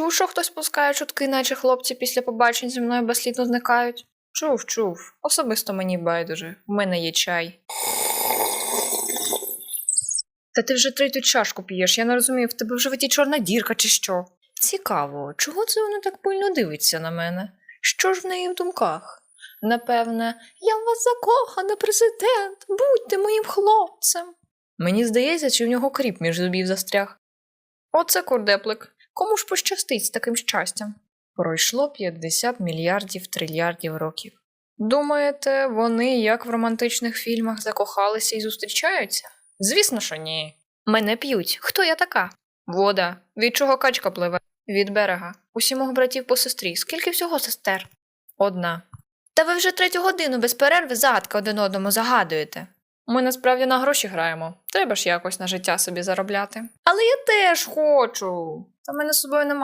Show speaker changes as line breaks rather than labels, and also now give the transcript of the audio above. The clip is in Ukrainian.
Чув, що хтось пускає чутки, наче хлопці після побачень зі мною безслідно зникають. Чув, чув. Особисто мені байдуже. У мене є чай. Та ти вже третю чашку п'єш, я не розумію, в тебе в животі чорна дірка чи що. Цікаво, чого це вона так пильно дивиться на мене? Що ж в неї в думках? Напевне, я в вас закохана, президент, будьте моїм хлопцем. Мені здається, чи в нього кріп між зубів застряг. Оце курдеплик. Кому ж пощастить з таким щастям? Пройшло 50 мільярдів трильярдів років. Думаєте, вони, як в романтичних фільмах, закохалися і зустрічаються? Звісно, що ні. Мене п'ють. Хто я така? Вода. Від чого качка пливе? Від берега. У сімох братів по сестрі. Скільки всього сестер? Одна. Та ви вже третю годину без перерви загадки один одному загадуєте. Ми насправді на гроші граємо. Треба ж якось на життя собі заробляти. Але я теж хочу. Та мене з собою немає.